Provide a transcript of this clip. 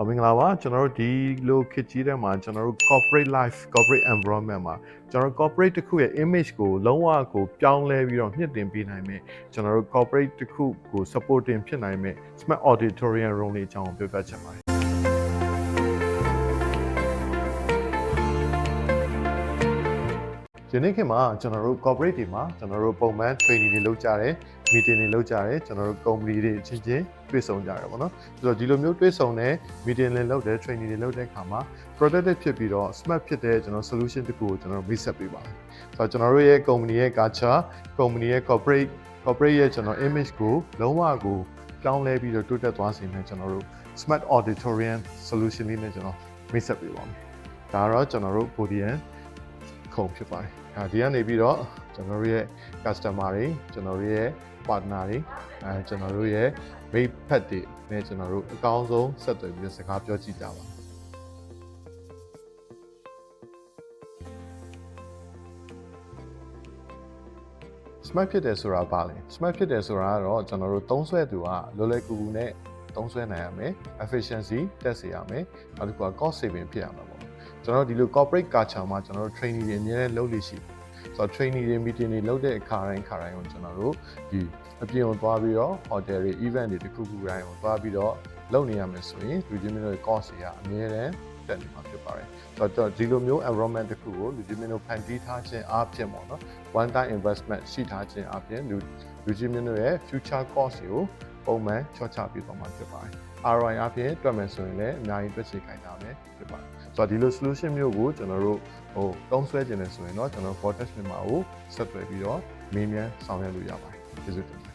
အမင်္ဂလာပါကျွန်တော်တို့ဒီလိုခေတ်ကြီးထဲမှာကျွန်တော်တို့ corporate life corporate environment မှာကျွန်တော်တို့ corporate တစ်ခုရဲ့ image ကိုလုံးဝကိုပြောင်းလဲပြီးတော့မြင့်တင်ပေးနိုင်မယ်ကျွန်တော်တို့ corporate တစ်ခုကို supporting ဖြစ်နိုင်မယ် smart auditorium room လေးအကြောင်းပြောပြချင်ပါတယ် ဒီနေ့ခေတ်မှာကျွန်တော်တို့ corporate တွေမှာကျွန်တော်တို့ပုံမှန် training တွေလုပ်ကြတယ် meeting တွေလုပ်ကြတယ်ကျွန်တော်တို့ company တွေအချင်းချင်းတွေ့ဆုံကြတယ်ပေါ့နော်ဆိုတော့ဒီလိုမျိုးတွေ့ဆုံတဲ့ meeting တွေလုပ်တယ် training တွေလုပ်တဲ့အခါမှာ productive ဖြစ်ပြီးတော့ smart ဖြစ်တဲ့ကျွန်တော် solution တစ်ခုကိုကျွန်တော်မိတ်ဆက်ပေးပါတယ်ဆိုတော့ကျွန်တော်တို့ရဲ့ company ရဲ့ culture company ရဲ့ corporate corporate ရဲ့ကျွန်တော် image ကိုလုံးဝကိုပြောင်းလဲပြီးတော့တိုးတက်သွားစေမယ်ကျွန်တော်တို့ smart auditorium solution လေးနဲ့ကျွန်တော်မိတ်ဆက်ပေးပါမယ်ဒါကတော့ကျွန်တော်တို့ Podium ခုံဖြစ်ပါတယ်ဒါဒီကနေပြီးတော့ကျွန်တော်တို့ရဲ့ customer တွေကျွန်တော်တို့ရဲ့ partner တွေအဲကျွန်တော်တို့ရဲ့မိတ်ဖက်တွေနဲ့ကျွန်တော်တို့အကောင်းဆုံးဆက်သွယ်ပြီးတော့စကားပြောကြည့်ကြပါ smart ဖြစ်တယ်ဆိုတာဘာလဲ smart ဖြစ်တယ်ဆိုတာကတော့ကျွန်တော်တို့သုံးဆွဲသူကလွယ်လွယ်ကူကူနဲ့သုံးဆွဲနိုင်ရမယ် efficiency တက်စေရမယ်နောက်တစ်ခုက cost saving ဖြစ်ရမှာပေါ့ ကျွန်တော်တို့ဒီလို corporate culture မှာကျွန်တော်တို့ training တွေအများနဲ့လုပ်လို့ရှိတယ်ဆိုတော့ training တွေ meeting တွေလုပ်တဲ့အခါတိုင်းခါတိုင်းကိုကျွန်တော်တို့ဒီအပြင်ကိုသွားပြီးတော့ hotel တွေ event တွေတခုခုတိုင်းကိုသွားပြီးတော့လုပ်နေရမယ်ဆိုရင်လူချင်းမျိုးတွေ cost တွေကအများနဲ့တက်နေမှာဖြစ်ပါတယ်ဆိုတော့ဒီလိုမျိုး environment တစ်ခုကိုလူချင်းမျိုးတို့ဖန်တီးထားခြင်းအားဖြင့်ပေါ့နော် one time investment ရှိထားခြင်းအပြင်လူလူချင်းမျိုးတို့ရဲ့ future cost ကိုပုံမှန်ချော့ချပြီးတော့မှာဖြစ်ပါတယ် ROI အပြင်တွက်မယ်ဆိုရင်လည်းအများကြီးတွက်ချေခိုင်းတာပဲဖြစ်ပါတယ်ဆိုတော့ဒီလို solution မျိုးကိုကျွန်တော်တို့ဟိုတုံးဆွဲခြင်းနဲ့ဆိုရင်တော့ကျွန်တော် vortex မြန်မာကိုဆက်သွယ်ပြီးတော့မေးမြန်းဆောင်ရွက်လို့ရပါတယ်ကျေးဇူးတင်